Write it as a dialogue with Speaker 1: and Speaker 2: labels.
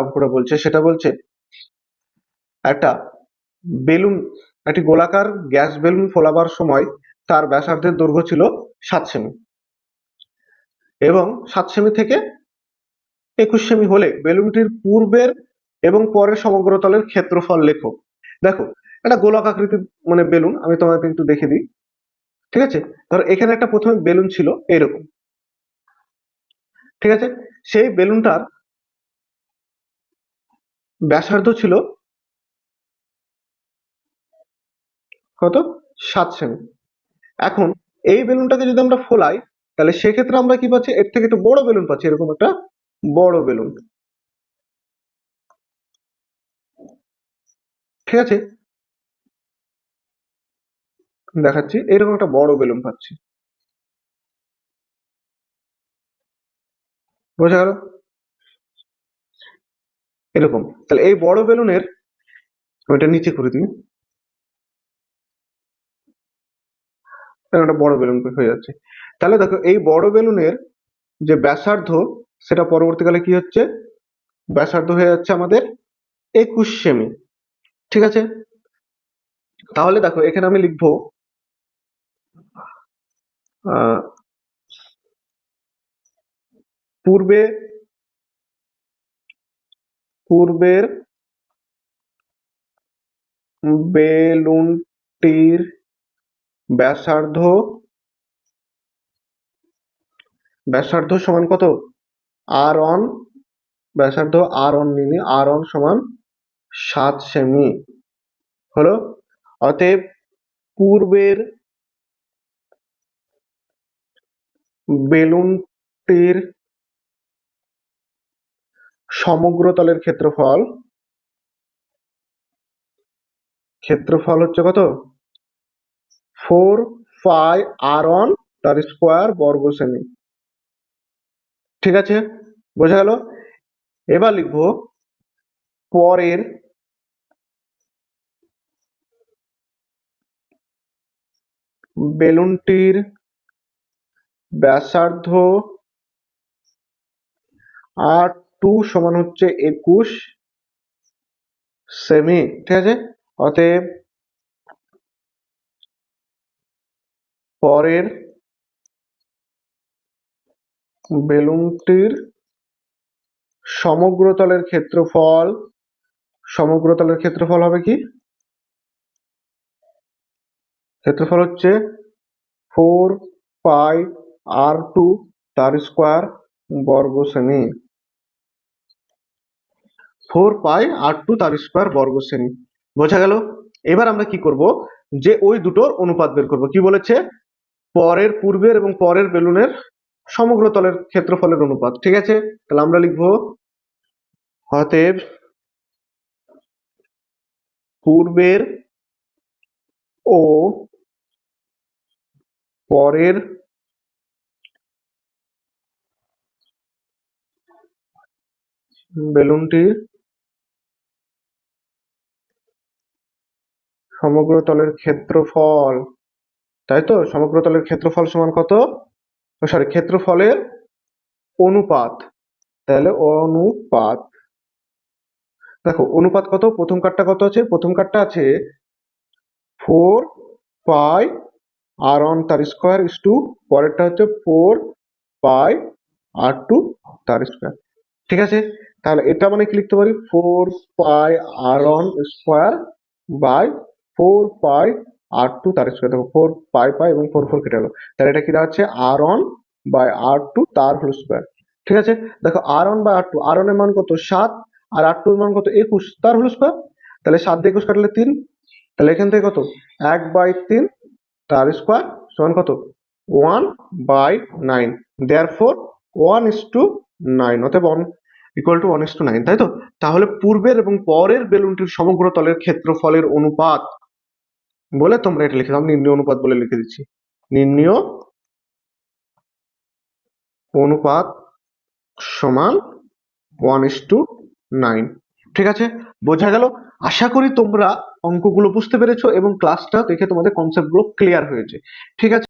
Speaker 1: অঙ্কটা বলছে, সেটা বলছে, একটা বেলুন, একটি গোলাকার গ্যাস বেলুন ফোলাবার সময় তার ব্যাসার্ধের দৈর্ঘ্য ছিল সাত সেমি। এবং সাত সেমি থেকে একুশ সেমি হলে বেলুনটির পূর্বের এবং পরের সমগ্র তলের ক্ষেত্রফল লেখো দেখো, একটা গোলক আকৃতির মানে বেলুন, আমি তোমাকে একটু দেখে দিই, ঠিক আছে? ধরো, এখানে একটা প্রথমে বেলুন ছিল এরকম, ঠিক আছে? সেই বেলুনটার ব্যাসার্ধ ছিল কত? সাত সেমি। এখন এই বেলুনটাকে যদি আমরা ফোলাই, তাহলে সেক্ষেত্রে আমরা কি পাচ্ছি? এর থেকে একটু বড় বেলুন পাচ্ছি, এরকম একটা বড় বেলুন। ঠিক আছে? দেখাচ্ছি, এরকম একটা বড় বেলুন পাচ্ছি। বোঝা গেল? এরকম। তাহলে এই বড় বেলুনের ওইটা নিচে করে দিই। একটা বড় বেলুন হয়ে যাচ্ছে। তাহলে দেখো, এই বড় বেলুনের যে ব্যাসার্ধ, সেটা পরবর্তীকালে কি হচ্ছে? ব্যাসার্ধ হয়ে যাচ্ছে আমাদের একুশ সেমি। ঠিক আছে? তাহলে দেখো, এখানে আমি লিখব পূর্বে পূর্বের বেলুনটির ব্যাসার্ধ ব্যাসার্ধ সমান কত? আর অন ব্যাসার্ধ আর অন নিয়ে আর অন সমান সাত সেমি। হলো? অতএব পূর্বের বেলুনটির সমগ্র তলের ক্ষেত্রফল ক্ষেত্রফল হচ্ছে কত? ফোর ফাই আর অন তার স্কোয়ার বর্গ সেমি ঠিক আছে? বোঝা গেল? এবার লিখব পরের বেলুনটির ব্যাসার্ধ আর টু সমান হচ্ছে একুশ সেমি, ঠিক আছে? অতএব পরের বেলুনটির সমগ্র তলের ক্ষেত্রফল সমগ্র তলের ক্ষেত্রফল হবে কি? ক্ষেত্রফল হচ্ছে ফোর পাই আর টু তার স্কোয়ার বর্গ সেমি। ফোর পাই আর টু তার স্কোয়ার বর্গ সেমি বোঝা গেল? এবার আমরা কি করব? যে ওই দুটোর অনুপাত বের করব। কি বলেছে? পরের পূর্বের এবং পরের বেলুনের সমগ্র তলের ক্ষেত্রফলের অনুপাত। ঠিক আছে? তাহলে আমরা লিখব অতএব পূর্বের ও পরের বেলুনটির সমগ্র তলের ক্ষেত্রফল, তাই তো? সমগ্র তলের ক্ষেত্রফল সমান কত? সরি ক্ষেত্রফলের অনুপাত। তাহলে অনুপাত, দেখো, অনুপাত কত? প্রথম কার্ডটা কত আছে? প্রথম কার্ডটা আছে ফোর পাই আর অন তার স্কোয়ার ইস টু পরেরটা হচ্ছে ফোর পাই আর টু তার স্কোয়ার ঠিক আছে? তাহলে এটা মানে কি লিখতে পারি? Four pi r one square by four pi r two তার স্কোয়ার দেখো ফোর পাই পাই এবং ফোর ফোর কেটে গেলো। তাহলে এটা কি দাঁড়াচ্ছে r one by r two তার হোল স্কোয়ার ঠিক আছে? দেখো r one by r two, r অনের মান কত? সাত আর আর টু এর মান কত? একুশ, তার হোল স্কোয়ার তাহলে সাত দিয়ে একুশ কাটলে তিন। তাহলে এখান থেকে কত? এক বাই তিন তার স্কোয়ার সমান কত? One by nine. Therefore one is to nine, অতএব one equal to one is to nine, তাই তো? তাহলে পূর্বের এবং পরের বেলুনটির সমগ্র তলের ক্ষেত্রফলের অনুপাত বলে তোমরা এটা লিখে দাও নির্ণয় অনুপাত বলে লিখে দিচ্ছি। নির্ণয় অনুপাত সমান ওয়ান ইস টু নাইন ঠিক আছে? বোঝা গেল? আশা করি তোমরা অঙ্কগুলো বুঝতে পেরেছ এবং ক্লাসটা দেখে তোমাদের কনসেপ্টগুলো ক্লিয়ার হয়েছে। ঠিক আছে?